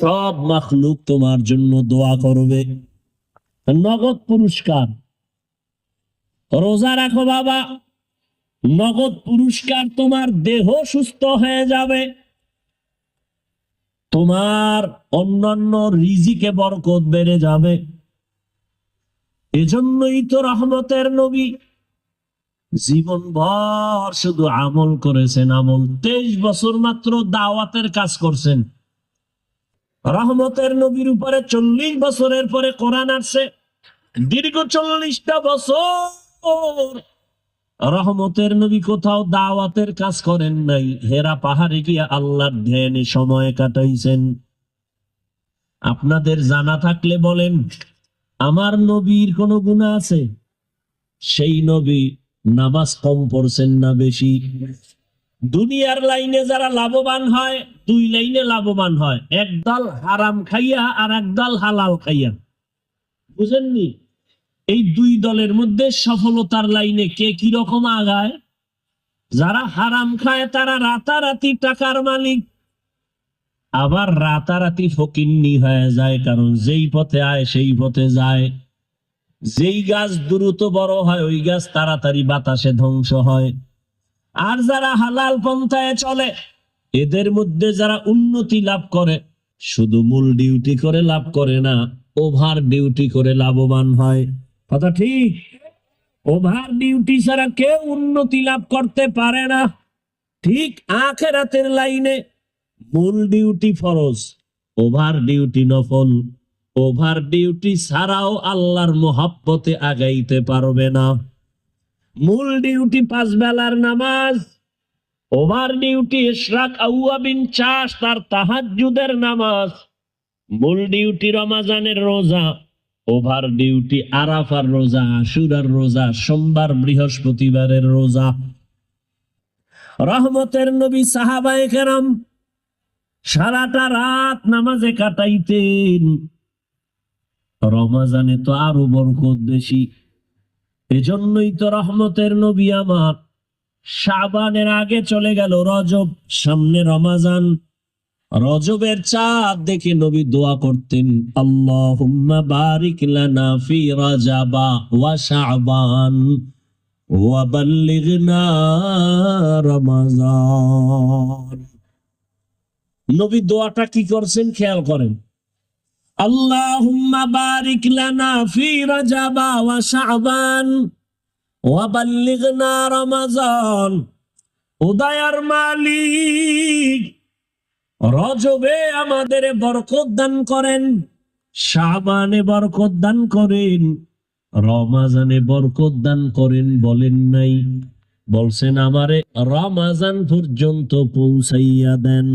সব মাখলুক তোমার জন্য দোয়া করবে। নগদ পুরস্কার। রোজা রাখো বাবা। নগদ পুরস্কার তোমার দেহ সুস্থ হয়ে যাবে। তোমার অন্যান্য রিজিকে বরকত বেড়ে যাবে। এজন্যই তো রহমতের নবী জীবন ভর শুধু আমল করেছেন, আমল তেইশ বছর মাত্র দাওয়াতের কাজ করছেন। রহমতের নবীর উপরে চল্লিশ বছরের পরে কোরআন আসছে। দীর্ঘ চল্লিশটা বছর রহমতের নবী কোথাও দাওয়াতের কাজ করেন নাই। হেরা পাহাড়ে গিয়ে আল্লাহর ধ্যানে সময় কাটাইছেন। আপনাদের জানা থাকলে বলেন, আমার নবীর কোনো গুণা আছে? সেই নবী নামাজ কম পড়ছেন না বেশি? দুনিয়ার লাইনে যারা লাভবান হয়, দুই লাইনে লাভবান হয়। একদল হারাম খাইয়া আর একদল হালাল খাইয়া। বুঝেননি? এই দুই দলের মধ্যে সফলতার লাইনে কে কি রকম আগায়? যারা হারাম খায়, তারা রাতারাতি টাকার মালিক। আবার রাতারাতি ফকিন্নি হয়ে যায়, কারণ যেই পথে আয়, সেই পথে যায়। যেই গাছ দ্রুত বড় হয়, ওই গাছ তাড়াতাড়ি বাতাসে ধ্বংস হয়। আর যারা হালাল পন্থায় চলে, এদের মধ্যে যারা উন্নতি লাভ করে, শুধু মূল ডিউটি করে লাভ করে না ওভার ডিউটি করে লাভবান হয়। কথা ঠিক? ওভার ডিউটি ছাড়া কেউ উন্নতি লাভ করতে পারে না। ঠিক আখেরাতের লাইনে মূল ডিউটি ফরজ ওভার ডিউটি নফল। ওভার ডিউটি ছাড়াও আল্লাহর মোহাব্বতে আগাইতে পারবে না। মূল ডিউটি পাঁচ বেলার নামাজ, ওভার ডিউটি ইশরাক আউয়াবিন চাষ, তার তাহাজ্জুদের নামাজ। মূল ডিউটি রমাজানের রোজা, ওভার ডিউটি আরাফার রোজা, আশুরার রোজা, সোমবার বৃহস্পতিবারের রোজা। রহমতের নবী সাহাবায়ে কেরাম সারাটা রাত নামাজে কাটাইতেন। রমাজানে তো আরও বরকত বেশি। এজন্যই তো রহমতের নবী আমার শাবানের আগে চলে গেল রজব সামনে রমাজান। রজবের চাঁদ দেখে নবী দোয়া করতেন, আল্লাহুম্মা বারিক লানা ফি রাজাবা ওয়া শাবান ওয়া বাল্লিগনা রমাজান। নবী দোয়াটা কি করছেন? খেয়াল করেন। লানা ফি রাজাবা ওয়া শাবান ওয়া বাল্লিগনা রমাজান। উদয়ার মালিক রজবে আমাদের বরকত দান করেন, শাবানে বরকত দান করেন, রমাজানে বরকত দান করেন বলেন নাই। বলছেন আমারে রমাজান পর্যন্ত পৌঁছাইয়া দেন।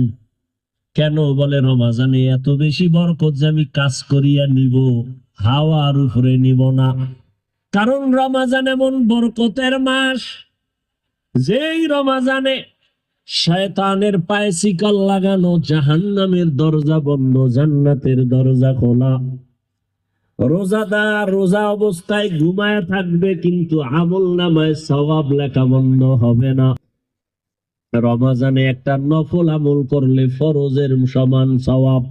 কেন বলে রমাজানে এত বেশি বরকত যে আমি কাজ করিয়া নিব, হাওয়ার উপরে নিব না। কারণ রমাজান এমন বরকতের মাস, যেই রমাজানে শয়তানের পায়ে শিকল লাগানো জাহান্নামের দরজা বন্ধ, জান্নাতের দরজা খোলা। রোজাদার রোজা অবস্থায় ঘুমায় থাকবে, কিন্তু আমল নামায় সওয়াব লেখা বন্ধ হবে না। রমাজানে একটা নফল আমল করলে ফরজের সমান সওয়াব।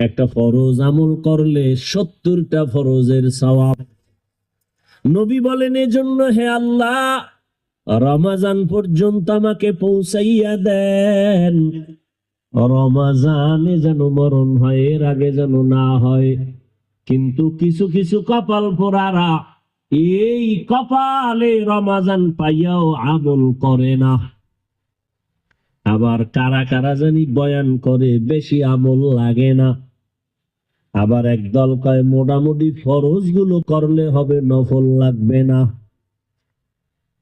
একটা ফরজ আমল করলে সত্তরটা ফরজের সওয়াব। নবী বলেন, এজন্য হে আল্লাহ, রমাজান পর্যন্ত আমাকে পৌঁছাইয়া দেন। রমাজানে যেন মরণ হয়, এর আগে যেন না হয়। কিন্তু কিছু কিছু কপাল পোড়ারা এই কপালে রমাজান পাইয়াও আমল করে না। আবার কারা কারা জানি বয়ান করে, বেশি আমল লাগে না। আবার একদল কয়, মোটামুটি ফরজগুলো করলে হবে, নফল লাগবে না।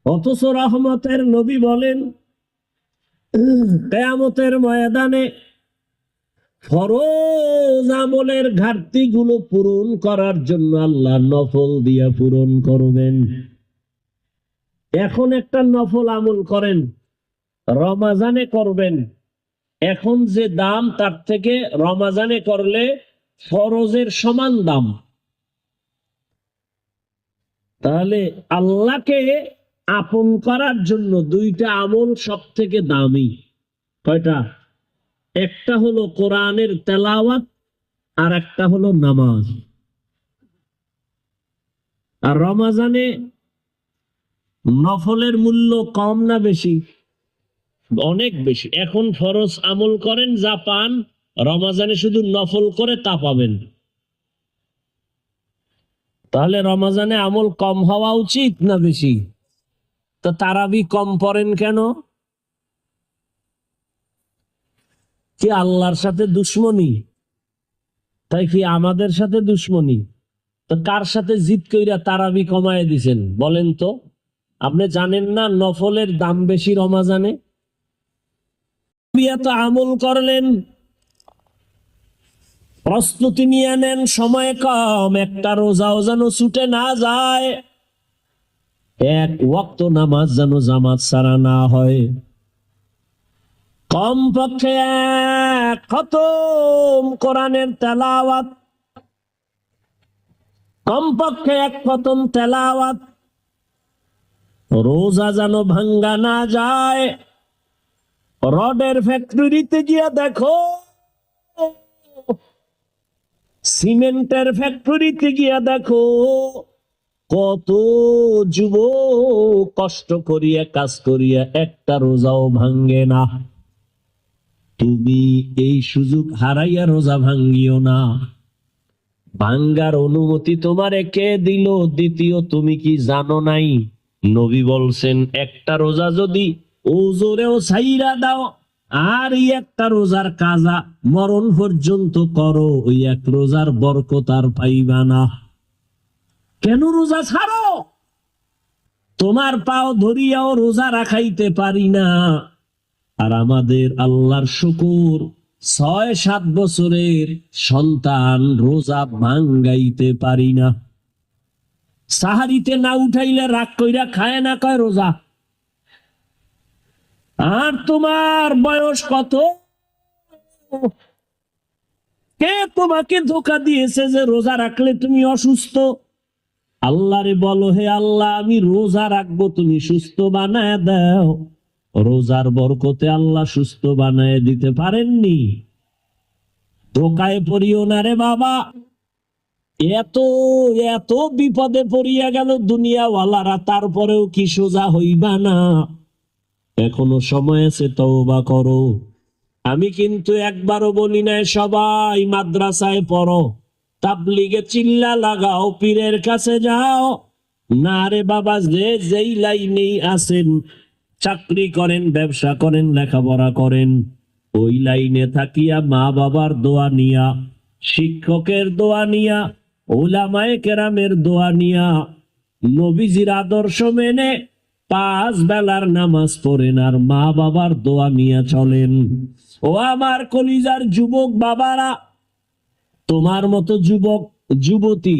অথচ রহমতের নবী বলেন, কেয়ামতের ময়দানে ফরজ আমলের ঘাটতি গুলো পূরণ করার জন্য আল্লাহ নফল দিয়া পূরণ করবেন। এখন একটা নফল আমল করেন রমাজানে করবেন। এখন যে দাম, তার থেকে রমাজানে করলে ফরজের সমান দাম। তাহলে আল্লাহকে আপন করার জন্য দুইটা আমল সব থেকে দামি। কয়টা? একটা হলো কোরআনের তেলাওয়াত, আর একটা হলো নামাজ। আর রমাজানে নফলের মূল্য কম না বেশি? অনেক বেশি। এখন ফরজ আমল করেন, যা পান, রমাজানে শুধু নফল করে তা পাবেন। তাহলে রমাজানে আমল কম হওয়া উচিত না বেশি? তো তারাবি কম পড়েন কেন? কি আল্লাহর সাথে দুশ্মনী? তাই কি আমাদের সাথে দুশ্মনী? তো কার সাথে জিত কইরা তারাবি কমায় দিছেন? বলেন তো। আপনি জানেন না নফলের দাম বেশি রমাজানে? আমল করলেন। প্রস্তুতি নিয়ে নেন, সময় কম, একটা রোজাও যেন ছুটে না যায়। এক ওয়াক্ত নামাজ যেন জামাত সারা না হয়। কম পক্ষে এক খতম কোরআনের তেলাওয়াত। কম পক্ষে এক খতম তেলাওয়াত। রোজা যেন ভাঙ্গা না যায়। রডের ফ্যাক্টরিতে গিয়ে দেখো। সিমেন্টের ফ্যাক্টরিতে গিয়া দেখো। কত যুব কষ্ট করিয়া, কাজ করিয়া একটা রোজাও ভাঙ্গে না। তুমি এই সুযোগ হারাইয়া রোজা ভাঙ্গিও না। ভাঙ্গার অনুমতি তোমারে কে দিল? দ্বিতীয়, তুমি কি জানো নাই? নবী বলছেন, একটা রোজা যদি ওজোরেও ছাইরা দাও। আর একটা রোজার কাজা। মরণ পর্যন্ত করো, ওই এক রোজার বরকত আর পাইবা না। কেন রোজা ছাড়ো? তোমার পাও ধরিয়াও রোজা রাখাইতে পারি না। আর আমাদের আল্লাহর শুকুর ছয় সাত বছরের সন্তান রোজা ভাঙ্গাইতে পারি না। সাহারিতে না উঠাইলে রাগ কইরা খায় না কয় রোজা? আর তোমার বয়স কত? কে তোমাকে ধোকা দিয়েছে যে রোজা রাখলে তুমি অসুস্থ? আল্লাহরে বলো, হে আল্লাহ, আমি রোজা রাখব, তুমি সুস্থ বানায় দাও। রোজার বরকতে আল্লাহ সুস্থ বানায় দিতে পারেননি। ধোকায় পড়িও না রে বাবা। এত এত বিপদে পড়িয়া গেল দুনিয়াওয়ালারা, তারপরেও কি সোজা হইবা না? এখনও সময় আছে, তওবা করো। আমি কিন্তু একবারও বলি নাই, সবাই মাদ্রাসায় পড়ো। তাবলিগে চিল্লা লাগাও, পীরের কাছে যাও। না রে বাবা, যে যেই লাইনেই আছেন, চাকরি করেন, ব্যবসা করেন, লেখাপড়া করেন, ওই লাইনে থাকিয়া মা বাবার দোয়া নিয়া, শিক্ষকের দোয়া নিয়া, ওলামায়ে কেরামের দোয়া নিয়া, নবীজির আদর্শ মেনে পাঁচ বেলার নামাজ পড়েন আর মা বাবার দোয়া নিয়ে চলেন। ও আমার কলিজার যুবক বাবারা, তোমার মতো যুবক, যুবতী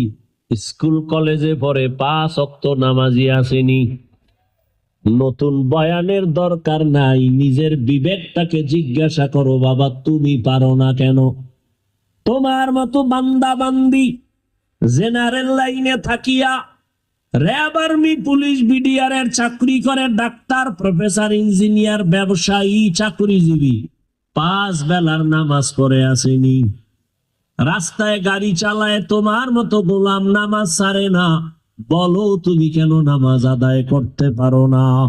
স্কুল কলেজে পড়ে পাঁচ অক্ত নামাজি আসেনি। নতুন বয়ানের দরকার নাই, নিজের বিবেকটাকে জিজ্ঞাসা করো, বাবা, তুমি পারো না কেন? তোমার মতো বান্দা বান্দি জেনারেল লাইনে থাকিয়া র্যাব আর্মি পুলিশ বিডিআর এর চাকরি করে ডাক্তার, প্রফেসর, ইঞ্জিনিয়ার, ব্যবসায়ী, চাকরিজীবী। পাঁচ বেলার নামাজ পড়ে আসেনি। রাস্তায় গাড়ি চালায়, তোমার মতো গোলাম নামাজ ছাড়ে না। বলো, তুমি কেন নামাজ আদায় করতে পারো না?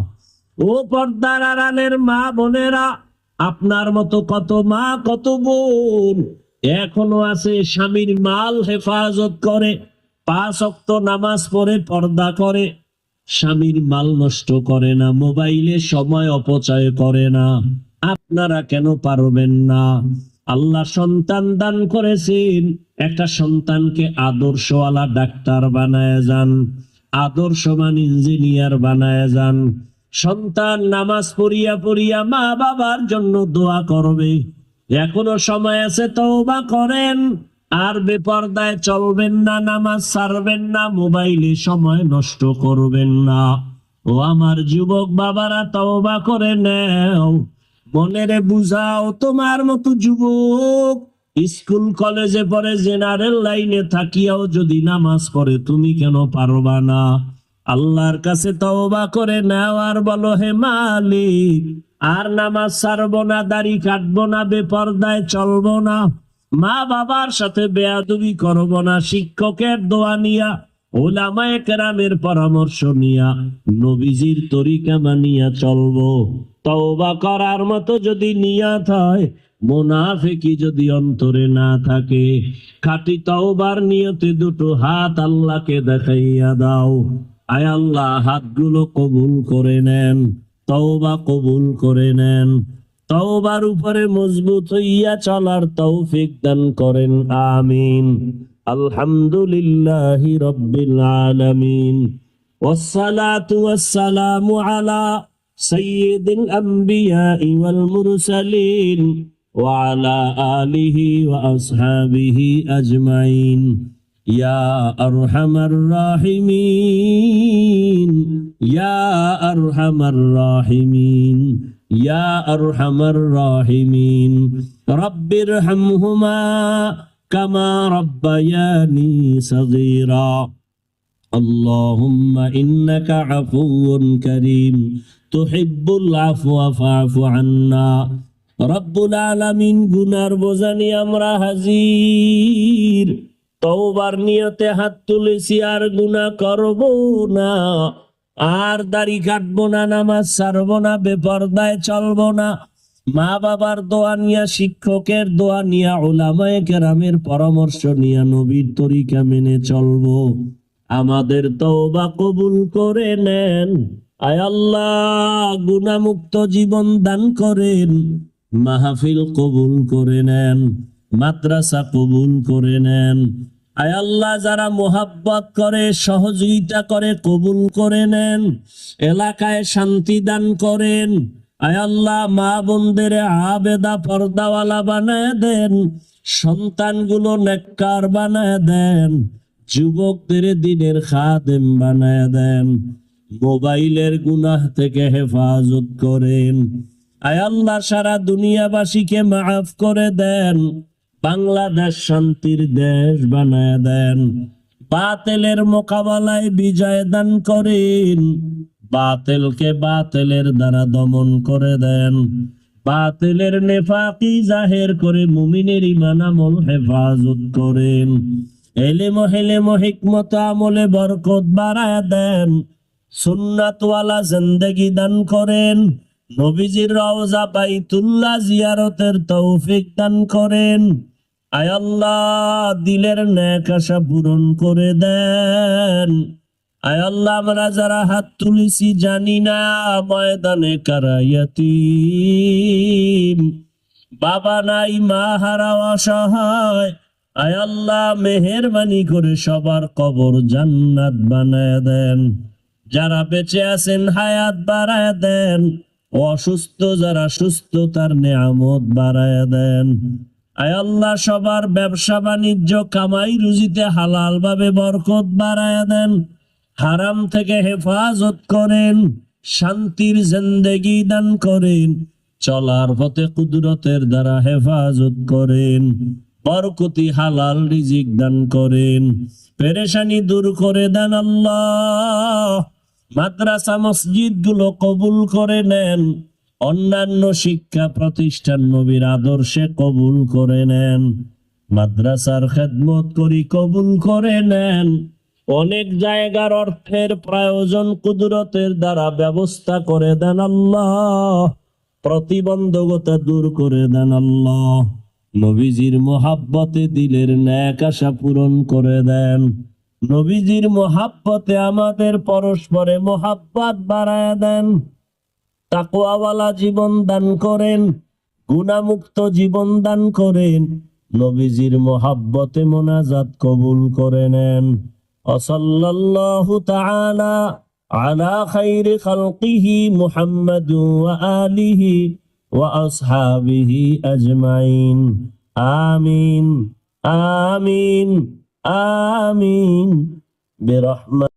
ও পর্দার আড়ালের মা বোনেরা, আপনার মতো কত মা, কত বোন। এখনও আছে স্বামীর মাল হেফাজত করে। পাঁচ অক্ত নামাজ পড়ে, পর্দা করে, স্বামীর মাল নষ্ট করে না, মোবাইলে সময় অপচয় করে না। আপনারা কেন পারবেন না? আল্লাহ সন্তান দান করেছেন, একটা সন্তানকে আদর্শওয়ালা ডাক্তার বানায় যান, আদর্শবান ইঞ্জিনিয়ার বানায় যান। সন্তান নামাজ পড়িয়া পড়িয়া মা বাবার জন্য দোয়া করবে। এখনও সময় আছে, তওবা করেন। আর বেপর্দায় চলবেন না, নামাজ সারবেন না, মোবাইলে সময় নষ্ট করবেন না। ও আমার যুবক বাবারা, তওবা করে নেও। মনেরে বুঝাও তোমার মতো যুবক। স্কুল, কলেজে পড়ে জেনারেল লাইনে থাকিয়াও যদি নামাজ পড়ে, তুমি কেন পারবা না? আল্লাহর কাছে তওবা করে নাও আর বলো, হে মালিক, আর নামাজ সারবো না, দাড়ি কাটবো না, বেপর্দায় চলবো না। মা বাবার সাথে বেয়াদবি করব না, শিক্ষকের দোয়া নিয়া, ওলামায়ে কেরামের পরামর্শ নিয়া, নবীজির তরিকা মানিয়া চলবো। তওবা করার মতো যদি নিয়াত হয়, মোনাফেকি যদি অন্তরে না থাকে, খাটি তওবার নিয়তে দুটো হাত আল্লাহকে দেখাইয়া দাও। আয় আল্লাহ, হাতগুলো কবুল করে নেন, তওবা কবুল করে নেন। তওবার উপরে মজবুত হইয়া চলার তৌফিক দান করেন আমিন আলহামদুলিল্লাহি রব্বিল আলামিন والصلاة والسلام على سيد الأنبياء والمرسلين وعلى آله وأصحابه أجمعين يا أرحم الراحمين يا أرحم الراحمين يا أرحم الراحمين رب ارحمهما كما ربياني صغيرا اللهم إنك عفو كريم تحب العفو فاعف عنا রব্বুল আলামিন গুনার বোঝানি আমরা হাজির তওবার নিয়তে হাত তুলেছি আর গুনাহ করব না আর দাড়ি কাটবো না, নামাজ ছাড়বো না, বেপরদায় চলবো না। মা বাবার দোয়া নিয়া, শিক্ষকের দোয়া নিয়া ওলামায়ে কেরামের পরামর্শ নিয়া নবীর তরিকা মেনে চলবো। আমাদের তওবা কবুল করে নেন। আয় আল্লাহ গুণামুক্ত জীবন দান করেন। মাহফিল কবুল করে নেন। মাদ্রাসা কবুল করে নেন। আল্লাহ, যারা মোহাব্বত করে, সহযোগিতা করে, কবুল করে নেন, এলাকায় শান্তি দান করেন। আয় আল্লাহ, মা বোনদের আবেদা পর্দাওয়ালা বানায় দেন, সন্তানগুলো নেককার বানায় দেন, যুবকদের দিনের খাদেম বানায় দেন, মোবাইলের গুনাহ থেকে হেফাজত করেন। আয়াল্লাহ সারা দুনিয়াবাসীকে মাফ করে দেন। বাংলাদেশ শান্তির দেশ বানায় দেন। বাতেলের মোকাবেলায় বিজয় দান করেন। বাতেলকে বাতেলের দ্বারা দমন করে দেন। বাতিলের নেফাকি জাহের করে মুমিনের ইমান আমল হেফাজত করেন। এলেম হেলেম হিকমত আমলে বরকত বাড়ায় দেন। সুন্নাতওয়ালা জিন্দেগি দান করেন। নবীজির রওজা বাইতুল্লাহ জিয়ারতের তৌফিক দান করেন। আয় আল্লাহ, দিলের ন্যাক আশা পূরণ করে দেন। আয় আল্লাহ, আমরা যারা হাত তুলেছি জানি না, ময়দানে কারাইয়াতি বাবা নাই, মা হারা অসহায়। আয় আল্লাহ, মেহেরবানি করে সবার কবর জান্নাত বানায় দেন। যারা বেঁচে আছেন, হায়াত বাড়ায় দেন। অসুস্থ যারা সুস্থ, তার নেয়ামত বাড়ায় দেন। আল্লাহ সবার ব্যবসা বাণিজ্য, কামাই রুজিতে হালাল ভাবে বরকত বাড়ায় দেন, হারাম থেকে হেফাজত করেন, শান্তির জিন্দেগি দান করেন, চলার পথে কুদরতের দ্বারা হেফাজত করেন, বরকতি হালাল রিজিক দান করেন, পেরেশানি দূর করে দেন আল্লাহ, মাদ্রাসা মসজিদগুলো কবুল করে নেন অন্যান্য শিক্ষা প্রতিষ্ঠান নবীর আদর্শে কবুল করে নেন। মাদ্রাসার খেদমত করি কবুল করে নেন। অনেক জায়গার অর্থের প্রয়োজন কুদরতের দ্বারা ব্যবস্থা করে দেন আল্লাহ। প্রতিবন্ধকতা দূর করে দেন আল্লাহ। নবীজির মোহাব্বতে দিলের ন্যাক আশা পূরণ করে দেন। নবীজির মোহাব্বতে আমাদের পরস্পরে মোহাব্বত বাড়ায় দেন। তাকওয়াওয়ালা জীবন দান করেন গুণামুক্ত জীবন দান করেন নবীজির মোহাব্বতে মোনাজাত কবুল করে নেন অসল্লাল্লাহু তাআলা على خير خلقه محمد وآله وأصحابه أجمعين آمين آمين آمين برحمة